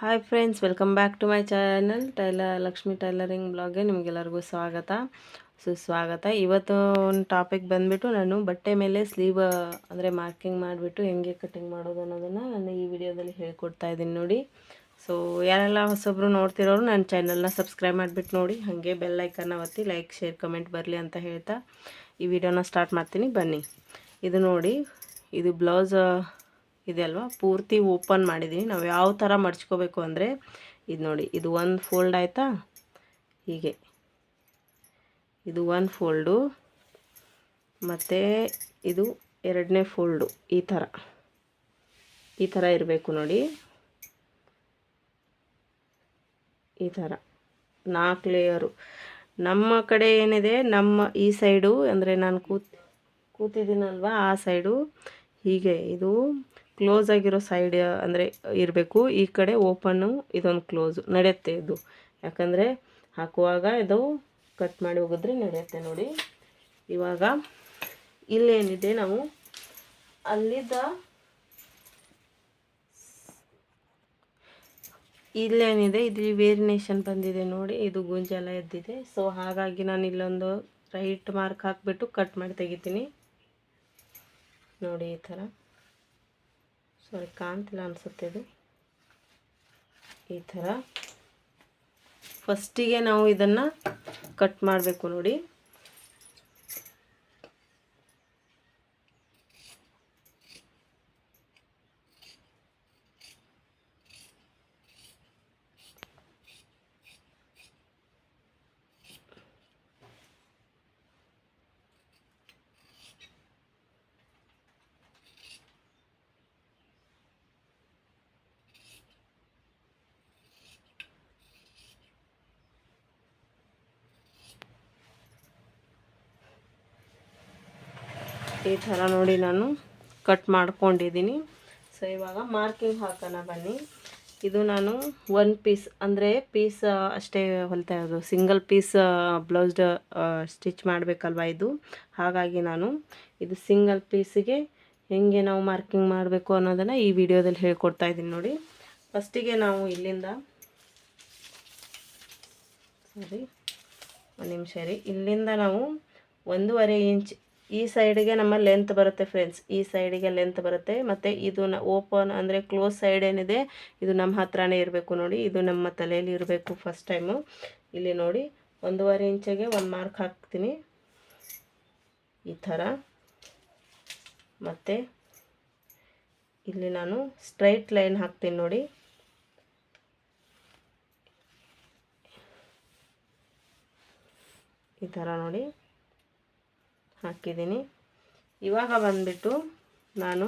Hi friends welcome back to my channel tailor Lakshmi tailoring ಬ್ಲಾಗ್ಗೆ ನಿಮಗೆಲ್ಲರಿಗೂ ಸ್ವಾಗತ. ಸುಸ್ವಾಗತ ಇವತ್ತು ಒಂದು ಟಾಪಿಕ್ ಬಂದುಬಿಟ್ಟು ನಾನು ಬಟ್ಟೆ ಮೇಲೆ ಸ್ಲೀವ್ ಅಂದರೆ ಮಾರ್ಕಿಂಗ್ ಮಾಡಿಬಿಟ್ಟು ಹೆಂಗೆ ಕಟಿಂಗ್ ಮಾಡೋದು ಅನ್ನೋದನ್ನು ನಾನು ಈ ವಿಡಿಯೋದಲ್ಲಿ ಹೇಳ್ಕೊಡ್ತಾ ಇದ್ದೀನಿ ನೋಡಿ. ಸೊ ಯಾರೆಲ್ಲ ಹೊಸೊಬ್ರು ನೋಡ್ತಿರೋರು ನನ್ನ ಚಾನಲ್ನ ಸಬ್ಸ್ಕ್ರೈಬ್ ಮಾಡಿಬಿಟ್ಟು ನೋಡಿ. ಹಾಗೆ ಬೆಲ್ ಐಕನ್ನ ಒತ್ತಿ ಲೈಕ್ ಶೇರ್ ಕಮೆಂಟ್ ಬರಲಿ ಅಂತ ಹೇಳ್ತಾ ಈ ವಿಡಿಯೋನ ಸ್ಟಾರ್ಟ್ ಮಾಡ್ತೀನಿ. ಬನ್ನಿ. ಇದು ನೋಡಿ, ಇದು ಬ್ಲೌಸ್ ಇದೆ ಅಲ್ವಾ? ಪೂರ್ತಿ ಓಪನ್ ಮಾಡಿದ್ದೀನಿ ನಾವು ಯಾವ ಥರ ಮಡಚ್ಕೋಬೇಕು ಅಂದರೆ, ಇದು ನೋಡಿ, ಇದು ಒಂದು ಫೋಲ್ಡ್ ಆಯಿತಾ? ಹೀಗೆ. ಇದು ಒಂದು ಫೋಲ್ಡು, ಮತ್ತು ಇದು ಎರಡನೇ ಫೋಲ್ಡು, ಈ ಥರ ಈ ಥರ ಇರಬೇಕು ನೋಡಿ. ಈ ಥರ ನಾಲ್ಕು ಲೇಯರು ನಮ್ಮ ಕಡೆ ಏನಿದೆ, ನಮ್ಮ ಈ ಸೈಡು ಅಂದರೆ ನಾನು ಕೂತ್, ಕೂತಿದ್ದೀನಲ್ವ, ಆ ಸೈಡು ಹೀಗೆ, ಇದು ಕ್ಲೋಸ್ ಆಗಿರೋ ಸೈಡ್ ಅಂದರೆ ಇರಬೇಕು. ಈ ಕಡೆ ಓಪನ್ನು ಇದೊಂದು ಕ್ಲೋಸು ನಡೆಯುತ್ತೆ ಇದು. ಯಾಕಂದರೆ ಹಾಕುವಾಗ ಇದು ಕಟ್ ಮಾಡಿ ಹೋಗಿದ್ರೆ ನಡೆಯುತ್ತೆ ನೋಡಿ. ಇವಾಗ ಇಲ್ಲೇನಿದೆ ನಾವು ಅಲ್ಲಿದ್ದ ಇಲ್ಲೇನಿದೆ, ಇದು ವೇರಿನೇಷನ್ ಬಂದಿದೆ ನೋಡಿ, ಇದು ಗುಂಜಲ ಎದ್ದಿದೆ. ಸೊ ಹಾಗಾಗಿ ನಾನು ಇಲ್ಲೊಂದು ರೈಟ್ ಮಾರ್ಕ್ ಹಾಕಿಬಿಟ್ಟು ಕಟ್ ಮಾಡಿ ತೆಗಿತೀನಿ. ನೋಡಿ ಈ ಥರ. ಸಾರಿ ಕಾಣ್ತಿಲ್ಲ ಅನಿಸುತ್ತೆ ಇದು. ಈ ಥರ. ಫಸ್ಟಿಗೆ ನಾವು ಇದನ್ನು ಕಟ್ ಮಾಡಬೇಕು ನೋಡಿ. ಈ ಥರ ನೋಡಿ ನಾನು ಕಟ್ ಮಾಡ್ಕೊಂಡಿದ್ದೀನಿ. ಸೊ ಇವಾಗ ಮಾರ್ಕಿಂಗ್ ಹಾಕೋಣ ಬನ್ನಿ. ಇದು ನಾನು ಒನ್ ಪೀಸ್ ಅಂದರೆ ಪೀಸ್ ಅಷ್ಟೇ ಹೊಲ್ತಾ ಇರೋದು. ಸಿಂಗಲ್ ಪೀಸ್ ಬ್ಲೌಸ್ಡ್ ಸ್ಟಿಚ್ ಮಾಡಬೇಕಲ್ವ ಇದು? ಹಾಗಾಗಿ ನಾನು ಇದು ಸಿಂಗಲ್ ಪೀಸಿಗೆ ಹೇಗೆ ನಾವು ಮಾರ್ಕಿಂಗ್ ಮಾಡಬೇಕು ಅನ್ನೋದನ್ನು ಈ ವಿಡಿಯೋದಲ್ಲಿ ಹೇಳ್ಕೊಡ್ತಾ ಇದ್ದೀನಿ ನೋಡಿ. ಫಸ್ಟಿಗೆ ನಾವು ಇಲ್ಲಿಂದ ಸರಿ ಒಂದು ನಿಮಿಷ ರೀ ಇಲ್ಲಿಂದ ನಾವು ಒಂದೂವರೆ ಇಂಚ್ ಈ ಸೈಡಿಗೆ ನಮ್ಮ ಲೆಂತ್ ಬರುತ್ತೆ ಫ್ರೆಂಡ್ಸ್ ಈ ಸೈಡಿಗೆ ಲೆಂತ್ ಬರುತ್ತೆ. ಮತ್ತು ಇದು ಓಪನ್ ಅಂದರೆ ಕ್ಲೋಸ್ ಸೈಡ್ ಏನಿದೆ, ಇದು ನಮ್ಮ ಹತ್ರನೇ ಇರಬೇಕು ನೋಡಿ. ಇದು ನಮ್ಮ ತಲೆಯಲ್ಲಿ ಇರಬೇಕು ಫಸ್ಟ್ ಟೈಮು ಇಲ್ಲಿ ನೋಡಿ, ಒಂದೂವರೆ ಇಂಚಿಗೆ ಒಂದು ಮಾರ್ಕ್ ಹಾಕ್ತೀನಿ. ಈ ಥರ. ಮತ್ತು ಇಲ್ಲಿ ನಾನು ಸ್ಟ್ರೈಟ್ ಲೈನ್ ಹಾಕ್ತೀನಿ ನೋಡಿ. ಈ ಥರ ನೋಡಿ. ಹಾಕಿದ್ದೀನಿ. ಇವಾಗ ಬಂದುಬಿಟ್ಟು ನಾನು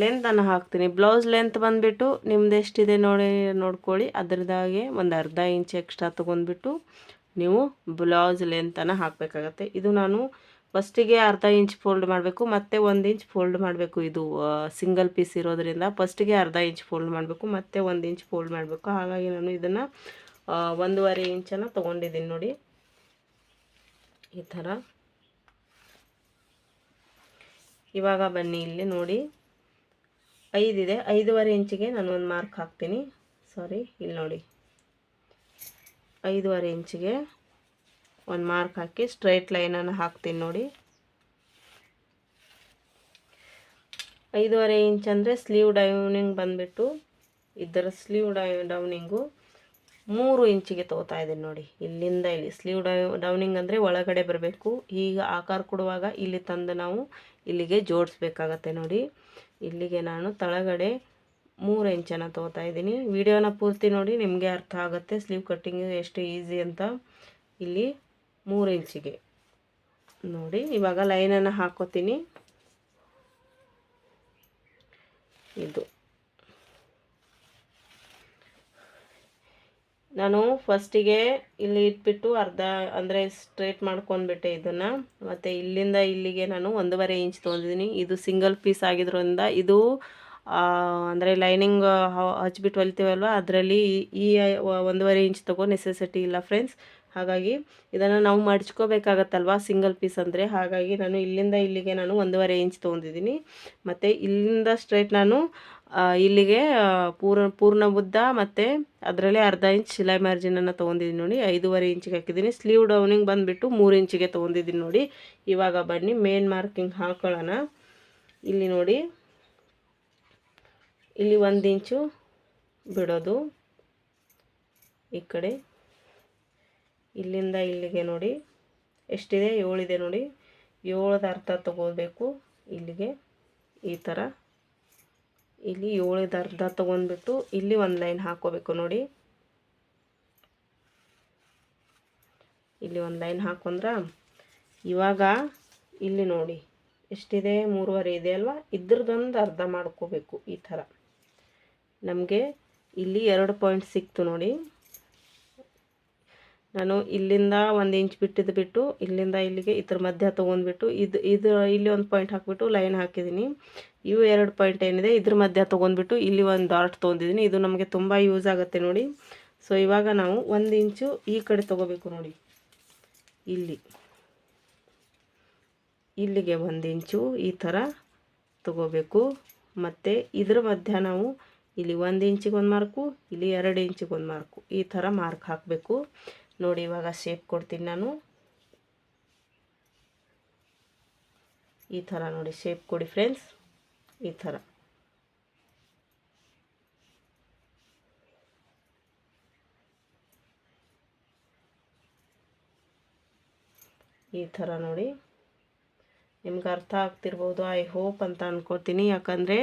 ಲೆಂತನ್ನು ಹಾಕ್ತೀನಿ. ಬ್ಲೌಸ್ ಲೆಂತ್ ಬಂದುಬಿಟ್ಟು ನಿಮ್ದು ಎಷ್ಟಿದೆ ನೋಡಿ, ನೋಡ್ಕೊಳ್ಳಿ. ಅದರದಾಗೆ ಒಂದು ಅರ್ಧ ಇಂಚ್ ಎಕ್ಸ್ಟ್ರಾ ತೊಗೊಂಡ್ಬಿಟ್ಟು ನೀವು ಬ್ಲೌಸ್ ಲೆಂತನ್ನು ಹಾಕಬೇಕಾಗತ್ತೆ. ಇದು ನಾನು ಫಸ್ಟಿಗೆ ಅರ್ಧ ಇಂಚ್ ಫೋಲ್ಡ್ ಮಾಡಬೇಕು, ಮತ್ತು ಒಂದು ಇಂಚ್ ಫೋಲ್ಡ್ ಮಾಡಬೇಕು. ಇದು ಸಿಂಗಲ್ ಪೀಸ್ ಇರೋದರಿಂದ ಫಸ್ಟಿಗೆ ಅರ್ಧ ಇಂಚ್ ಫೋಲ್ಡ್ ಮಾಡಬೇಕು, ಮತ್ತು ಒಂದು ಇಂಚ್ ಫೋಲ್ಡ್ ಮಾಡಬೇಕು. ಹಾಗಾಗಿ ನಾನು ಇದನ್ನು ಒಂದೂವರೆ ಇಂಚನ್ನು ತೊಗೊಂಡಿದ್ದೀನಿ ನೋಡಿ. ಈ ಥರ. ಇವಾಗ ಬನ್ನಿ ಇಲ್ಲಿ ನೋಡಿ. ಐದಿದೆ. ಐದೂವರೆ ಇಂಚಿಗೆ ನಾನು ಒಂದು ಮಾರ್ಕ್ ಹಾಕ್ತೀನಿ. ಸಾರಿ ಇಲ್ಲಿ ನೋಡಿ. ಐದೂವರೆ ಇಂಚಿಗೆ ಒಂದು ಮಾರ್ಕ್ ಹಾಕಿ ಸ್ಟ್ರೈಟ್ ಲೈನನ್ನು ಹಾಕ್ತೀನಿ ನೋಡಿ. ಐದೂವರೆ ಇಂಚ್ ಅಂದರೆ ಸ್ಲೀವ್ ಡೌನಿಂಗ್ ಬಂದುಬಿಟ್ಟು ಇದರ ಸ್ಲೀವ್ ಡೈ, ಡೌನಿಂಗು. ಮೂರು ಇಂಚಿಗೆ ತೊಗೋತಾ ಇದ್ದೀನಿ ನೋಡಿ. ಇಲ್ಲಿಂದ ಇಲ್ಲಿ ಸ್ಲೀವ್ ಡೌನಿಂಗ್ ಅಂದರೆ ಒಳಗಡೆ ಬರಬೇಕು. ಈಗ ಆಕಾರ ಕೊಡುವಾಗ ಇಲ್ಲಿ ತಂದು ನಾವು ಇಲ್ಲಿಗೆ ಜೋಡಿಸ್ಬೇಕಾಗತ್ತೆ ನೋಡಿ. ಇಲ್ಲಿಗೆ ನಾನು ತಳಗಡೆ ಮೂರು ಇಂಚನ್ನು ತೊಗೋತಾ ಇದ್ದೀನಿ. ವಿಡಿಯೋನ ಪೂರ್ತಿ ನೋಡಿ, ನಿಮಗೆ ಅರ್ಥ ಆಗುತ್ತೆ. ಸ್ಲೀವ್ ಕಟ್ಟಿಂಗ್ ಎಷ್ಟು ಈಸಿ ಅಂತ. ಇಲ್ಲಿ ಮೂರು ಇಂಚಿಗೆ ನೋಡಿ. ಇವಾಗ ಲೈನನ್ನು ಹಾಕೋತೀನಿ. ಇದು. ನಾನು ಫಸ್ಟಿಗೆ ಇಲ್ಲಿ ಇಟ್ಬಿಟ್ಟು ಅರ್ಧ ಅಂದರೆ ಸ್ಟ್ರೇಟ್ ಮಾಡ್ಕೊಂಡ್ಬಿಟ್ಟೆ ಇದನ್ನು. ಮತ್ತು ಇಲ್ಲಿಂದ ಇಲ್ಲಿಗೆ ನಾನು ಒಂದೂವರೆ ಇಂಚ್ ತೊಗೊಂಡಿದ್ದೀನಿ. ಇದು ಸಿಂಗಲ್ ಪೀಸ್ ಆಗಿದ್ರಿಂದ ಇದು ಅಂದರೆ ಲೈನಿಂಗ್ ಹಚ್ಬಿಟ್ಟು ಹೊಲಿತೀವಲ್ವ? ಅದರಲ್ಲಿ ಈ ಒಂದೂವರೆ ಇಂಚ್ ತಗೋ ನೆಸೆಸಿಟಿ ಇಲ್ಲ ಫ್ರೆಂಡ್ಸ್ ಹಾಗಾಗಿ ಇದನ್ನು ನಾವು ಮಡ್ಚ್ಕೋಬೇಕಾಗತ್ತಲ್ವ ಸಿಂಗಲ್ ಪೀಸ್ ಅಂದರೆ? ಹಾಗಾಗಿ ನಾನು ಇಲ್ಲಿಂದ ಇಲ್ಲಿಗೆ ನಾನು ಒಂದೂವರೆ ಇಂಚ್ ತೊಗೊಂಡಿದ್ದೀನಿ. ಮತ್ತು ಇಲ್ಲಿಂದ ಸ್ಟ್ರೈಟ್ ನಾನು ಇಲ್ಲಿಗೆ ಪೂರ್ಣ ಪೂರ್ಣ ಉದ್ದ ಮತ್ತು ಅದರಲ್ಲೇ ಅರ್ಧ ಇಂಚ್ ಸಿಲಾಯಿ ಮಾರ್ಜಿನನ್ನು ತೊಗೊಂಡಿದ್ದೀನಿ ನೋಡಿ. ಐದೂವರೆ ಇಂಚಿಗೆ ಹಾಕಿದ್ದೀನಿ. ಸ್ಲೀವ್ ಡೌನಿಂಗ್ ಬಂದುಬಿಟ್ಟು ಮೂರು ಇಂಚಿಗೆ ತೊಗೊಂಡಿದ್ದೀನಿ ನೋಡಿ. ಇವಾಗ ಬನ್ನಿ ಮೇನ್ ಮಾರ್ಕಿಂಗ್ ಹಾಕೊಳ್ಳೋಣ. ಇಲ್ಲಿ ನೋಡಿ. ಇಲ್ಲಿ ಒಂದು ಇಂಚು ಬಿಡೋದು. ಈ ಕಡೆ. ಇಲ್ಲಿಂದ ಇಲ್ಲಿಗೆ ನೋಡಿ. ಎಷ್ಟಿದೆ? ಏಳಿದೆ ನೋಡಿ. ಏಳದ ಅರ್ಧ ತಗೋಬೇಕು ಇಲ್ಲಿಗೆ. ಈ ಥರ ಇಲ್ಲಿ ಏಳದ ಅರ್ಧ ತೊಗೊಂಡ್ಬಿಟ್ಟು ಇಲ್ಲಿ ಒಂದು ಲೈನ್ ಹಾಕೋಬೇಕು ನೋಡಿ. ಇಲ್ಲಿ ಒಂದು ಲೈನ್ ಹಾಕೊಂಡ್ರೆ ಇವಾಗ ಇಲ್ಲಿ ನೋಡಿ, ಎಷ್ಟಿದೆ? ಮೂರುವರೆ ಇದೆ ಅಲ್ವಾ? ಇದ್ರದ್ದೊಂದು ಅರ್ಧ ಮಾಡ್ಕೋಬೇಕು ಈ ಥರ. ನಮಗೆ ಇಲ್ಲಿ ಎರಡು ಪಾಯಿಂಟ್ ಸಿಕ್ತು ನೋಡಿ. ನಾನು ಇಲ್ಲಿಂದ ಒಂದು ಇಂಚ್ ಬಿಟ್ಟಿದ್ದು ಬಿಟ್ಟು ಇಲ್ಲಿಂದ ಇಲ್ಲಿಗೆ ಇದ್ರ ಮಧ್ಯ ತೊಗೊಂಡ್ಬಿಟ್ಟು ಇದು ಇದು ಇಲ್ಲಿ ಒಂದು ಪಾಯಿಂಟ್ ಹಾಕಿಬಿಟ್ಟು ಲೈನ್ ಹಾಕಿದ್ದೀನಿ ಇವು ಎರಡು ಪಾಯಿಂಟ್ ಏನಿದೆ, ಇದ್ರ ಮಧ್ಯ ತೊಗೊಂಡ್ಬಿಟ್ಟು ಇಲ್ಲಿ ಒಂದು ಡಾಟ್ ತೊಗೊಂಡಿದ್ದೀನಿ ಇದು ನಮಗೆ ತುಂಬ ಯೂಸ್ ಆಗುತ್ತೆ ನೋಡಿ. ಸೊ ಇವಾಗ ನಾವು ಒಂದು ಇಂಚು ಈ ಕಡೆ ತೊಗೋಬೇಕು ನೋಡಿ. ಇಲ್ಲಿ. ಇಲ್ಲಿಗೆ ಒಂದು ಇಂಚು ಈ ಥರ ತಗೋಬೇಕು. ಮತ್ತು ಇದ್ರ ಮಧ್ಯ ನಾವು ಇಲ್ಲಿ ಒಂದು ಇಂಚಿಗೆ ಒಂದು ಮಾರ್ಕು ಇಲ್ಲಿ ಎರಡು ಇಂಚಿಗೆ ಒಂದು ಮಾರ್ಕು ಈ ಥರ ಮಾರ್ಕ್ ಹಾಕಬೇಕು. ನೋಡಿ, ಇವಾಗ ಶೇಪ್ ಕೊಡ್ತೀನಿ ನಾನು. ಈ ಥರ ನೋಡಿ ಶೇಪ್ ಕೊಡಿ ಫ್ರೆಂಡ್ಸ್ ಈ ಥರ. ಈ ಥರ ನೋಡಿ. ನಿಮ್ಗೆ ಅರ್ಥ ಆಗ್ತಿರ್ಬೋದು ಐ ಹೋಪ್ ಅಂತ ಅಂದ್ಕೋತೀನಿ ಯಾಕಂದರೆ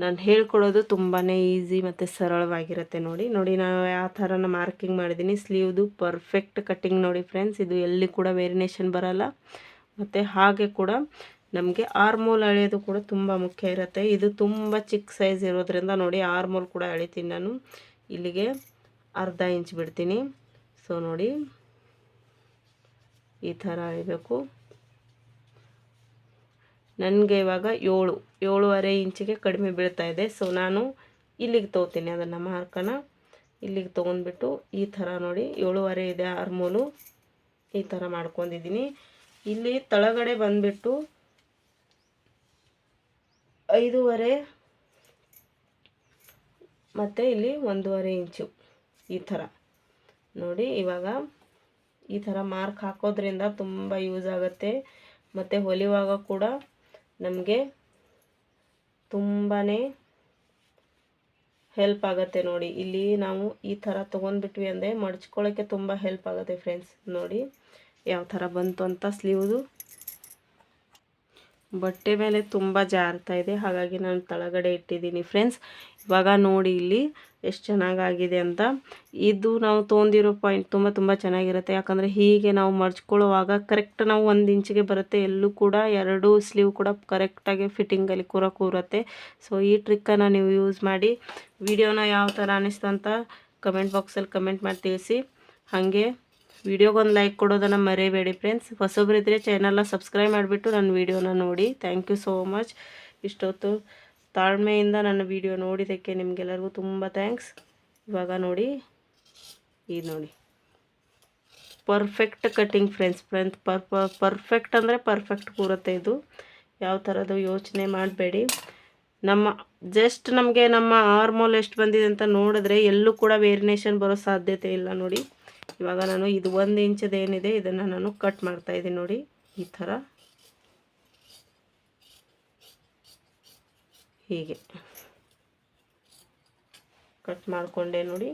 ನಾನು ಹೇಳ್ಕೊಡೋದು ತುಂಬಾ ಈಸಿ ಮತ್ತು ಸರಳವಾಗಿರುತ್ತೆ ನೋಡಿ. ನೋಡಿ ನಾನು ಯಾವ ಥರ ಮಾರ್ಕಿಂಗ್ ಮಾಡಿದ್ದೀನಿ ಸ್ಲೀವ್ದು ಪರ್ಫೆಕ್ಟ್ ಕಟ್ಟಿಂಗ್ ನೋಡಿ ಫ್ರೆಂಡ್ಸ್ ಇದು ಎಲ್ಲಿ ಕೂಡ ವೇರಿನೇಷನ್ ಬರಲ್ಲ. ಮತ್ತು ಹಾಗೆ ಕೂಡ ನಮಗೆ ಆರ್ಮೋಲ್ ಅಳೆಯೋದು ಕೂಡ ತುಂಬ ಮುಖ್ಯ ಇರುತ್ತೆ. ಇದು ತುಂಬ ಚಿಕ್ಕ ಸೈಜ್ ಇರೋದ್ರಿಂದ ನೋಡಿ ಆರ್ಮೋಲ್ ಕೂಡ ಅಳಿತೀನಿ ನಾನು. ಇಲ್ಲಿಗೆ ಅರ್ಧ ಇಂಚ್ ಬಿಡ್ತೀನಿ. ಸೊ ನೋಡಿ ಈ ಥರ ಅಳಿಬೇಕು. ನನಗೆ ಇವಾಗ ಏಳು, ಏಳುವರೆ ಇಂಚಿಗೆ ಕಡಿಮೆ ಬೀಳ್ತಾ ಇದೆ. ಸೊ ನಾನು ಇಲ್ಲಿಗೆ ತೊಗೋತೀನಿ ಅದನ್ನು ಮಾರ್ಕನ. ಇಲ್ಲಿಗೆ ತೊಗೊಂಡ್ಬಿಟ್ಟು ಈ ಥರ ನೋಡಿ ಏಳುವರೆ ಇದೆ ಆರ್ಮೋಲು. ಈ ಥರ ಮಾಡ್ಕೊಂಡಿದ್ದೀನಿ. ಇಲ್ಲಿ ತಳಗಡೆ ಬಂದುಬಿಟ್ಟು ಐದೂವರೆ ಮತ್ತು ಇಲ್ಲಿ ಒಂದೂವರೆ ಇಂಚು ಈ ಥರ. ನೋಡಿ, ಇವಾಗ ಈ ಥರ ಮಾರ್ಕ್ ಹಾಕೋದ್ರಿಂದ ತುಂಬ ಯೂಸ್ ಆಗುತ್ತೆ. ಮತ್ತು ಹೊಲಿಯುವಾಗ ಕೂಡ ನಮಗೆ ತುಂಬಾ ಹೆಲ್ಪ್ ಆಗುತ್ತೆ ನೋಡಿ. ಇಲ್ಲಿ ನಾವು ಈ ಥರ ತೊಗೊಂಡ್ಬಿಟ್ವಿ ಅಂದರೆ ಮಡ್ಚ್ಕೊಳ್ಳೋಕ್ಕೆ ತುಂಬ ಹೆಲ್ಪ್ ಆಗುತ್ತೆ ಫ್ರೆಂಡ್ಸ್ ನೋಡಿ ಯಾವ ಥರ ಬಂತು ಅಂತ ಸ್ಲೀವ್ದು ಬಟ್ಟೆ ಮೇಲೆ ತುಂಬ ಜಾರ್ತಾ ಇದೆ. ಹಾಗಾಗಿ ನಾನು ತಳಗಡೆ ಇಟ್ಟಿದ್ದೀನಿ ಫ್ರೆಂಡ್ಸ್ ಇವಾಗ ನೋಡಿ ಇಲ್ಲಿ ಎಷ್ಟು ಚೆನ್ನಾಗಾಗಿದೆ ಅಂತ. ಇದು ನಾವು ತೊಗೊಂಡಿರೋ ಪಾಯಿಂಟ್ ತುಂಬ ತುಂಬ ಚೆನ್ನಾಗಿರುತ್ತೆ. ಯಾಕಂದರೆ ಹೀಗೆ ನಾವು ಮಡ್ಚ್ಕೊಳ್ಳುವಾಗ ಕರೆಕ್ಟ್ ನಾವು ಒಂದು ಇಂಚಿಗೆ ಬರುತ್ತೆ. ಎಲ್ಲೂ ಕೂಡ ಎರಡು ಸ್ಲೀವ್ ಕೂಡ ಕರೆಕ್ಟಾಗಿ ಫಿಟ್ಟಿಂಗಲ್ಲಿ ಕೂರ ಕೂರುತ್ತೆ. ಸೊ ಈ ಟ್ರಿಕ್ಕನ್ನು ನೀವು ಯೂಸ್ ಮಾಡಿ ವಿಡಿಯೋನ ಯಾವ ಥರ ಅನ್ನಿಸ್ತು ಅಂತ ಕಮೆಂಟ್ ಬಾಕ್ಸಲ್ಲಿ ಕಮೆಂಟ್ ಮಾಡಿ ತಿಳಿಸಿ. ಹಾಗೆ ವಿಡಿಯೋಗೊಂದು ಲೈಕ್ ಕೊಡೋದನ್ನು ಮರೆಯಬೇಡಿ ಫ್ರೆಂಡ್ಸ್ ಹೊಸೊಬ್ಬರಿದ್ದರೆ ಚಾನಲ್ನ ಸಬ್ಸ್ಕ್ರೈಬ್ ಮಾಡಿಬಿಟ್ಟು ನನ್ನ ವಿಡಿಯೋನ ನೋಡಿ. ಥ್ಯಾಂಕ್ ಯು ಸೋ ಮಚ್ ಇಷ್ಟೊತ್ತು ತಾಳ್ಮೆಯಿಂದ ನನ್ನ ವಿಡಿಯೋ ನೋಡಿದ್ದಕ್ಕೆ ನಿಮಗೆಲ್ಲರಿಗೂ ತುಂಬ ಥ್ಯಾಂಕ್ಸ್ ಇವಾಗ ನೋಡಿ, ಇದು ನೋಡಿ. Perfect cutting friends friends per perfect ಅಂದರೆ ಪರ್ಫೆಕ್ಟ್ ಕೂರುತ್ತೆ ಇದು. ಯಾವ ಥರದ್ದು ಯೋಚನೆ ಮಾಡಬೇಡಿ. ನಮ್ಮ ಜಸ್ಟ್ ನಮಗೆ ನಮ್ಮ ಆರ್ಮೋಲ್ ಎಷ್ಟು ಬಂದಿದೆ ಅಂತ ನೋಡಿದ್ರೆ ಎಲ್ಲೂ ಕೂಡ ವೇರಿನೇಷನ್ ಬರೋ ಸಾಧ್ಯತೆ ಇಲ್ಲ ನೋಡಿ. ಇವಾಗ ನಾನು ಇದು ಒಂದು ಇಂಚದ ಏನಿದೆ ಇದನ್ನು ನಾನು ಕಟ್ ಮಾಡ್ತಾಯಿದ್ದೀನಿ ನೋಡಿ, ಈ ಥರ. ಹೀಗೆ. ಕಟ್ ಮಾಡಿಕೊಂಡೆ ನೋಡಿ.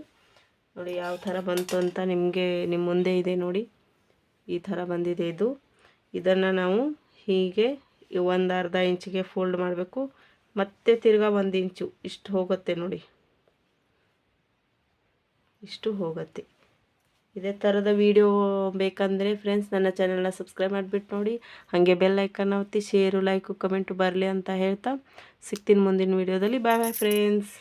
ನೋಡಿ ಯಾವ ಥರ ಬಂತು ಅಂತ ನಿಮಗೆ ನಿಮ್ಮ ಮುಂದೆ ಇದೆ ನೋಡಿ. ಈ ಥರ ಬಂದಿದೆ ಇದು. ಇದನ್ನು ನಾವು ಹೀಗೆ ಒಂದು ಅರ್ಧ ಇಂಚಿಗೆ ಫೋಲ್ಡ್ ಮಾಡಬೇಕು. ಮತ್ತೆ ತಿರ್ಗಾ ಒಂದು ಇಂಚು. ಇಷ್ಟು ಹೋಗುತ್ತೆ ನೋಡಿ. ಇಷ್ಟು ಹೋಗುತ್ತೆ. ಇದೇ ಥರದ ವೀಡಿಯೋ ಬೇಕಂದರೆ ಫ್ರೆಂಡ್ಸ್ ನನ್ನ ಚಾನಲ್ನ ಸಬ್ಸ್ಕ್ರೈಬ್ ಮಾಡಿಬಿಟ್ಟು ನೋಡಿ. ಹಾಗೆ ಬೆಲ್ ಐಕನ್ ಒತ್ತಿ ಶೇರು ಲೈಕು ಕಮೆಂಟು ಬರಲಿ ಅಂತ ಹೇಳ್ತಾ ಸಿಗ್ತೀನಿ ಮುಂದಿನ ವೀಡಿಯೋದಲ್ಲಿ ಬಾಯ್ ಬಾಯ್ ಫ್ರೆಂಡ್ಸ್